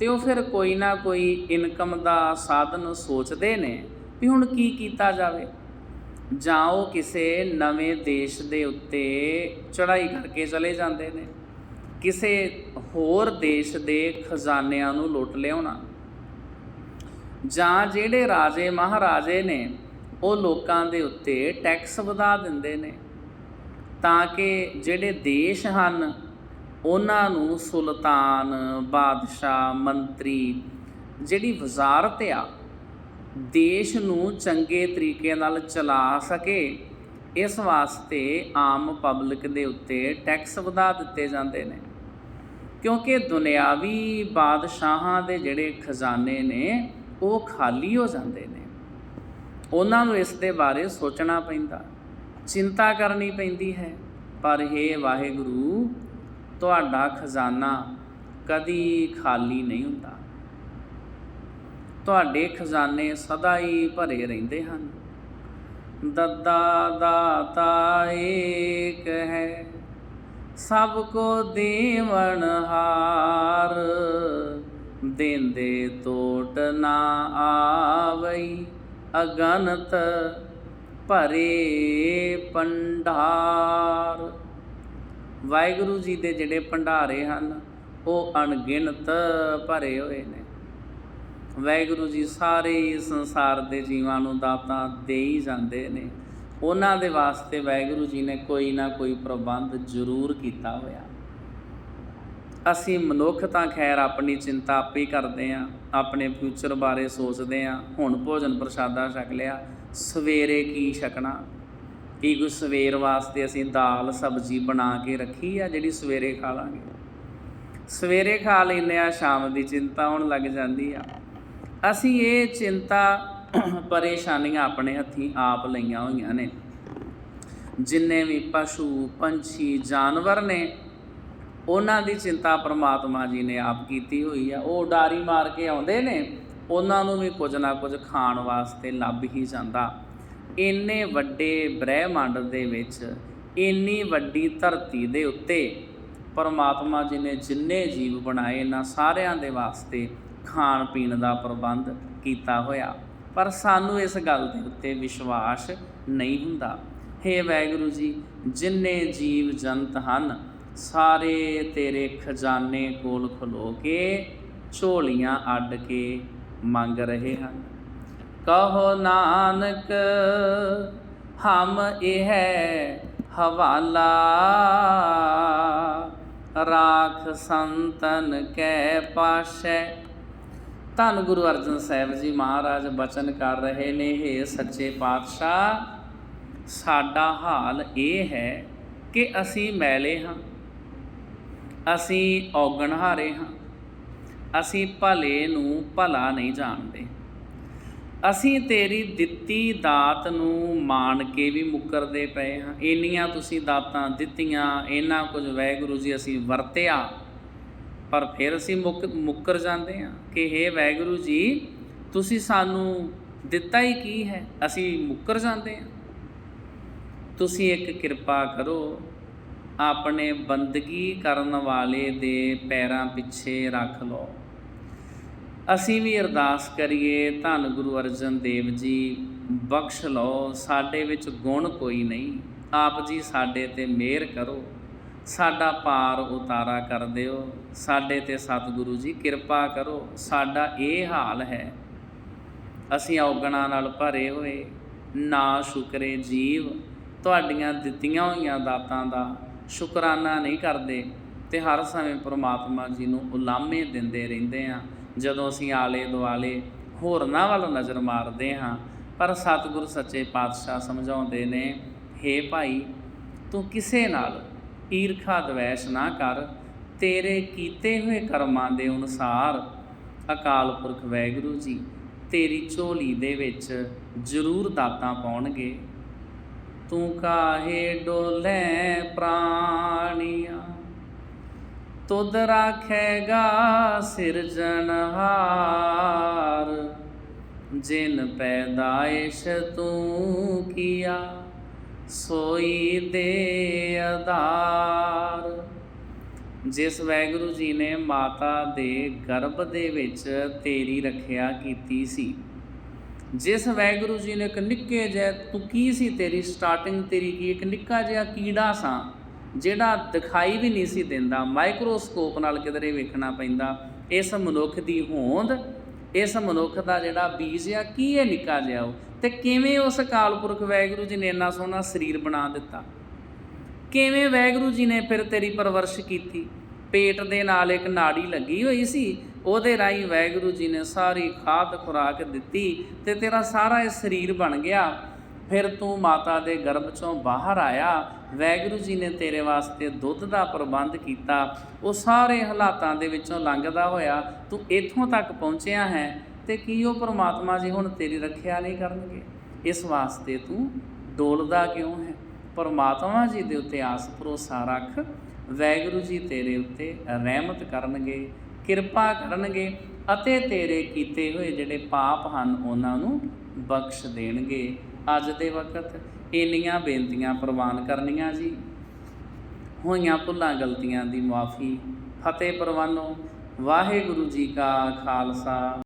S1: ਤੇ ਉਹ ਫਿਰ ਕੋਈ ਨਾ ਕੋਈ ਇਨਕਮ ਦਾ ਸਾਧਨ ਸੋਚਦੇ ਨੇ ਵੀ ਹੁਣ ਕੀ ਕੀਤਾ ਜਾਵੇ। ਜਾਂ ਉਹ ਕਿਸੇ ਨਵੇਂ ਦੇਸ਼ ਦੇ ਉੱਤੇ ਚੜ੍ਹਾਈ ਕਰਕੇ ਚਲੇ ਜਾਂਦੇ ਨੇ, ਕਿਸੇ ਹੋਰ ਦੇਸ਼ ਦੇ ਖਜ਼ਾਨਿਆਂ ਨੂੰ ਲੁੱਟ ਲਿਆਉਣਾ। ਜਾਂ ਜਿਹੜੇ ਰਾਜੇ ਮਹਾਰਾਜੇ ਨੇ, ਉਹ ਲੋਕਾਂ ਦੇ ਉੱਤੇ ਟੈਕਸ ਵਧਾ ਦਿੰਦੇ ਨੇ, ਤਾਂ ਕਿ ਜਿਹੜੇ ਦੇਸ਼ ਹਨ, ਉਹਨਾਂ ਨੂੰ ਸੁਲਤਾਨ, ਬਾਦਸ਼ਾਹ, ਮੰਤਰੀ ਜਿਹੜੀ ਵਜ਼ਾਰਤ ਆ, ਦੇਸ਼ ਨੂੰ ਚੰਗੇ ਤਰੀਕੇ ਨਾਲ ਚਲਾ ਸਕੇ, ਇਸ ਵਾਸਤੇ ਆਮ ਪਬਲਿਕ ਦੇ ਉੱਤੇ ਟੈਕਸ ਵਧਾ ਦਿੱਤੇ ਜਾਂਦੇ ਨੇ। ਕਿਉਂਕਿ ਦੁਨਿਆਵੀ ਬਾਦਸ਼ਾਹਾਂ ਦੇ ਜਿਹੜੇ ਖਜ਼ਾਨੇ ਨੇ ਉਹ ਖਾਲੀ ਹੋ ਜਾਂਦੇ ਨੇ। ਉਹਨਾਂ ਨੂੰ ਇਸ ਦੇ ਬਾਰੇ ਸੋਚਣਾ ਪੈਂਦਾ। ਚਿੰਤਾ ਕਰਨੀ ਪੈਂਦੀ ਹੈ, ਪਰ हे ਵਾਹਿਗੁਰੂ, ਤੁਹਾਡਾ ਖਜ਼ਾਨਾ ਕਦੀ ਖਾਲੀ ਨਹੀਂ ਹੁੰਦਾ। ਤੁਹਾਡੇ ਖਜ਼ਾਨੇ ਸਦਾ ਹੀ ਭਰੇ ਰਹਿੰਦੇ ਹਨ। ਦੱਦਾ ਦਾਤਾ ਏਕ ਹੈ, ਸਭ ਕੋ ਦੇਵਨ ਹਾਰ। ਦੇਂਦੇ ਤੋਟ ਨਾ ਆਵਈ ਅਗਨਤ ਭਰੇ ਪੰਡਾਰ ਵਾਹਿਗੁਰੂ ਜੀ ਦੇ ਜਿਹੜੇ ਭੰਡਾਰੇ ਹਨ, ਉਹ ਅਣਗਿਣਤ ਭਰੇ ਹੋਏ ਨੇ। ਵਾਹਿਗੁਰੂ ਜੀ ਸਾਰੇ ਹੀ ਸੰਸਾਰ ਦੇ ਜੀਵਾਂ ਨੂੰ ਦਾਤਾਂ ਦੇ ਹੀ ਜਾਂਦੇ ਨੇ। ਉਹਨਾਂ ਦੇ ਵਾਸਤੇ ਵਾਹਿਗੁਰੂ ਜੀ ਨੇ ਕੋਈ ਨਾ ਕੋਈ ਪ੍ਰਬੰਧ ਜ਼ਰੂਰ ਕੀਤਾ ਹੋਇਆ। ਅਸੀਂ ਮਨੁੱਖ ਤਾਂ ਖੈਰ ਆਪਣੀ ਚਿੰਤਾ ਆਪੇ ਕਰਦੇ ਆਂ ਆਪਣੇ ਫਿਊਚਰ ਬਾਰੇ ਸੋਚਦੇ ਆਂ ਹੁਣ ਭੋਜਨ ਪ੍ਰਸ਼ਾਦਾ ਛਕ ਲਿਆ, ਸਵੇਰੇ ਕੀ ਛਕਣਾ? ਕੀ ਕੁਝ ਸਵੇਰ ਵਾਸਤੇ ਅਸੀਂ ਦਾਲ, ਸਬਜ਼ੀ ਬਣਾ ਕੇ ਰੱਖੀ ਆ ਜਿਹੜੀ ਸਵੇਰੇ ਖਾ ਲਾਂਗੇ? ਸਵੇਰੇ ਖਾ ਲੈਂਦੇ ਆ ਸ਼ਾਮ ਦੀ ਚਿੰਤਾ ਹੋਣ ਲੱਗ ਜਾਂਦੀ ਆ। ਅਸੀਂ ਇਹ ਚਿੰਤਾ ਪਰੇਸ਼ਾਨੀਆਂ ਆਪਣੇ ਹੱਥੀਂ ਆਪ ਲਈਆਂ ਹੋਈਆਂ ਨੇ। ਜਿੰਨੇ ਵੀ ਪਸ਼ੂ, ਪੰਛੀ, ਜਾਨਵਰ ਨੇ ਉਹਨਾਂ ਦੀ ਚਿੰਤਾ ਪ੍ਰਮਾਤਮਾ ਜੀ ਨੇ ਆਪ ਕੀਤੀ ਹੋਈ ਆ। ਉਹ ਉਡਾਰੀ ਮਾਰ ਕੇ ਆਉਂਦੇ ਨੇ, ਉਹਨਾਂ ਨੂੰ ਵੀ ਕੁਝ ਨਾ ਕੁਝ ਖਾਣ ਵਾਸਤੇ ਲੱਭ ਹੀ ਜਾਂਦਾ। ਇੰਨੇ ਵੱਡੇ ਬ੍ਰਹਿਮੰਡ ਦੇ ਵਿੱਚ, ਇੰਨੀ ਵੱਡੀ ਧਰਤੀ ਦੇ ਉੱਤੇ ਪਰਮਾਤਮਾ ਜੀ ਨੇ ਜਿੰਨੇ ਜੀਵ ਬਣਾਏ ਨਾ ਸਾਰਿਆਂ ਦੇ ਵਾਸਤੇ ਖਾਣ ਪੀਣ ਦਾ ਪ੍ਰਬੰਧ ਕੀਤਾ ਹੋਇਆ। ਪਰ ਸਾਨੂੰ ਇਸ ਗੱਲ ਦੇ ਉੱਤੇ ਵਿਸ਼ਵਾਸ ਨਹੀਂ ਹੁੰਦਾ। ਹੇ ਵਾਹਿਗੁਰੂ ਜੀ, ਜਿੰਨੇ ਜੀਵ ਜੰਤ ਹਨ ਸਾਰੇ ਤੇਰੇ ਖਜ਼ਾਨੇ ਕੋਲ ਖਲੋ ਕੇ ਝੋਲੀਆਂ ਅੱਡ ਕੇ ਮੰਗ ਰਹੇ ਹਨ। ਕਹੋ ਨਾਨਕ, ਹਮ ਇਹ ਹਵਾਲਾ। ਰਾਖ ਸੰਤਨ ਕੈ ਪਾਸ਼ੈ। ਧੰਨ ਗੁਰੂ ਅਰਜਨ ਸਾਹਿਬ ਜੀ ਮਹਾਰਾਜ, ਬਚਨ ਕਰ ਰਹੇ ਨੇ ਇਹ ਸੱਚੇ ਪਾਤਸ਼ਾਹ। ਸਾਡਾ ਹਾਲ ਇਹ ਹੈ ਕਿ ਅਸੀਂ ਮੈਲੇ ਹਾਂ। ਅਸੀਂ ਔਗਣਹਾਰੇ ਹਾਂ। ਅਸੀਂ ਭਲੇ ਨੂੰ ਭਲਾ ਨਹੀਂ ਜਾਣਦੇ। ਅਸੀਂ ਤੇਰੀ ਦਿੱਤੀ ਦਾਤ ਨੂੰ ਮਾਣ ਕੇ ਵੀ ਮੁੱਕਰਦੇ ਪਏ ਹਾਂ। ਇੰਨੀਆਂ ਤੁਸੀਂ ਦਾਤਾਂ ਦਿੱਤੀਆਂ, ਇੰਨਾ ਕੁਝ ਵਾਹਿਗੁਰੂ ਜੀ ਅਸੀਂ ਵਰਤਿਆ, ਪਰ ਫਿਰ ਅਸੀਂ ਮੁੱਕ, ਮੁੱਕਰ ਜਾਂਦੇ ਹਾਂ ਕਿ हे ਵਾਹਿਗੁਰੂ ਜੀ, ਤੁਸੀਂ ਸਾਨੂੰ ਦਿੱਤਾ ਹੀ ਕੀ ਹੈ? ਅਸੀਂ ਮੁੱਕਰ ਜਾਂਦੇ ਹਾਂ। ਤੁਸੀਂ ਇੱਕ ਕਿਰਪਾ ਕਰੋ ਆਪਣੇ ਬੰਦਗੀ ਕਰਨ ਵਾਲੇ ਦੇ ਪੈਰਾਂ ਪਿੱਛੇ ਰੱਖ ਲਓ। ਅਸੀਂ ਵੀ ਅਰਦਾਸ ਕਰੀਏ, ਧੰਨ ਗੁਰੂ ਅਰਜਨ ਦੇਵ ਜੀ, ਬਖਸ਼ ਲਓ, ਸਾਡੇ ਵਿੱਚ ਗੁਣ ਕੋਈ ਨਹੀਂ। ਆਪ ਜੀ ਸਾਡੇ ਤੇ ਮਿਹਰ ਕਰੋ। ਸਾਡਾ ਪਾਰ ਉਤਾਰਾ ਕਰ ਦਿਓ। ਸਾਡੇ ਤੇ ਸਤਿਗੁਰੂ ਜੀ ਕਿਰਪਾ ਕਰੋ। ਸਾਡਾ ਇਹ ਹਾਲ ਹੈ। ਅਸੀਂ ਔਗਣਾ ਨਾਲ ਭਰੇ ਹੋਏ। ਨਾ ਸ਼ੁਕਰੇ ਜੀਵ। ਤੁਹਾਡੀਆਂ ਦਿੱਤੀਆਂ ਹੋਈਆਂ ਦਾਤਾਂ ਦਾ ਸ਼ੁਕਰਾਨਾ ਨਹੀਂ ਕਰਦੇ ਤੇ ਹਰ ਸਮੇਂ ਪ੍ਰਮਾਤਮਾ ਜੀ ਨੂੰ ਉਲਾਮੇ ਦਿੰਦੇ ਰਹਿੰਦੇ ਆ ਜਦੋਂ ਅਸੀਂ ਆਲੇ ਦੁਆਲੇ ਹੋਰਨਾਂ ਵੱਲ ਨਜ਼ਰ ਮਾਰਦੇ ਹਾਂ, ਪਰ ਸਤਿਗੁਰ ਸੱਚੇ ਪਾਤਸ਼ਾਹ ਸਮਝਾਉਂਦੇ ਨੇ, ਹੇ ਭਾਈ, ਤੂੰ ਕਿਸੇ ਨਾਲ ਈਰਖਾ ਦਵੈਸ਼ ਨਾ ਕਰ। ਤੇਰੇ ਕੀਤੇ ਹੋਏ ਕਰਮਾਂ ਦੇ ਅਨੁਸਾਰ ਅਕਾਲ ਪੁਰਖ ਵਾਹਿਗੁਰੂ ਜੀ ਤੇਰੀ ਝੋਲੀ ਦੇ ਵਿੱਚ ਜ਼ਰੂਰ ਦਾਤਾਂ ਪਾਉਣਗੇ। ਤੂੰ ਕਾਹੇ ਡੋਲੇ ਪ੍ਰਾਣੀਆਂ? ਤੁਧ ਰਾਖੇਗਾ ਸਿਰਜਣਹਾਰ ਜਿਨ ਪੈਦਾਇਸ਼ ਤੂੰ ਕੀਆ, ਸੋਈ ਦੇ ਆਧਾਰ। ਜਿਸ ਵੈਗੁਰੂ ਜੀ ਨੇ ਮਾਤਾ ਦੇ ਗਰਭ ਦੇ ਵਿੱਚ ਤੇਰੀ ਰੱਖਿਆ ਕੀਤੀ ਸੀ ਜਿਸ ਵੈਗੁਰੂ ਜੀ ਨੇ ਇੱਕ ਨਿੱਕੇ ਜਿਹੇ, ਤੂੰ ਕੀ ਸੀ ਤੇਰੀ ਸਟਾਰਟਿੰਗ ਤੇਰੀ ਕੀ, ਇੱਕ ਨਿੱਕਾ ਜਿਹਾ ਕੀੜਾ ਸਾਂ, ਜਿਹੜਾ ਦਿਖਾਈ ਵੀ ਨਹੀਂ ਸੀ ਦਿੰਦਾ ਮਾਈਕਰੋਸਕੋਪ ਨਾਲ ਕਿਧਰੇ ਵੇਖਣਾ ਪੈਂਦਾ। ਇਸ ਮਨੁੱਖ ਦੀ ਹੋਂਦ, ਇਸ ਮਨੁੱਖ ਦਾ ਜਿਹੜਾ ਬੀਜ ਆ, ਕੀ ਹੈ ਨਿੱਕਾ ਜਿਹਾ ਉਹ? ਤੇ ਕਿਵੇਂ ਉਸ ਅਕਾਲ ਪੁਰਖ ਵੈਗੁਰੂ ਜੀ ਨੇ ਇੰਨਾ ਸੋਹਣਾ ਸਰੀਰ ਬਣਾ ਦਿੱਤਾ? ਕਿਵੇਂ ਵੈਗੁਰੂ ਜੀ ਨੇ ਫਿਰ ਤੇਰੀ ਪਰਵਰਿਸ਼ ਕੀਤੀ? ਪੇਟ ਦੇ ਨਾਲ ਇੱਕ ਨਾੜੀ ਲੱਗੀ ਹੋਈ ਸੀ ਉਹਦੇ ਰਾਹੀਂ ਵਾਹਿਗੁਰੂ ਜੀ ਨੇ ਸਾਰੀ ਖਾਦ ਖੁਰਾਕ ਦਿੱਤੀ ਤੇ ਤੇਰਾ ਸਾਰਾ ਇਹ ਸਰੀਰ ਬਣ ਗਿਆ। ਫਿਰ ਤੂੰ ਮਾਤਾ ਦੇ ਗਰਭ ਚੋਂ ਬਾਹਰ ਆਇਆ। ਵੈਗੁਰੂ ਜੀ ਨੇ ਤੇਰੇ ਵਾਸਤੇ ਦੁੱਧ ਦਾ ਪ੍ਰਬੰਧ ਕੀਤਾ। ਉਹ ਸਾਰੇ ਹਾਲਾਤਾਂ ਦੇ ਵਿੱਚੋਂ ਲੰਘਦਾ ਹੋਇਆ ਤੂੰ ਇੱਥੋਂ ਤੱਕ ਪਹੁੰਚਿਆ ਹੈ ਤੇ ਕੀ ਉਹ ਪ੍ਰਮਾਤਮਾ ਜੀ ਹੁਣ ਤੇਰੀ ਰੱਖਿਆ ਨਹੀਂ ਕਰਨਗੇ? ਇਸ ਵਾਸਤੇ ਤੂੰ ਡੋਲਦਾ ਕਿਉਂ ਹੈ? ਪਰਮਾਤਮਾ ਜੀ ਦੇ ਉੱਤੇ ਆਸ ਭਰੋਸਾ ਰੱਖ। ਵੈਗੁਰੂ ਜੀ ਤੇਰੇ ਉੱਤੇ ਰਹਿਮਤ ਕਰਨਗੇ। ਕਿਰਪਾ ਕਰਨਗੇ ਅਤੇ ਤੇਰੇ ਕੀਤੇ ਹੋਏ ਜਿਹੜੇ ਪਾਪ ਹਨ, ਉਹਨਾਂ ਨੂੰ ਬਖਸ਼ ਦੇਣਗੇ। ਅੱਜ ਦੇ ਵਕਤ ਇੰਨੀਆਂ ਬੇਨਤੀਆਂ ਪ੍ਰਵਾਨ ਕਰਨੀਆਂ ਜੀ। ਹੋਈਆਂ ਭੁੱਲਾਂ ਗਲਤੀਆਂ ਦੀ ਮਾਫੀ ਫਤਿਹ ਪ੍ਰਵਾਨੋ, ਵਾਹਿਗੁਰੂ ਜੀ ਕਾ ਖਾਲਸਾ।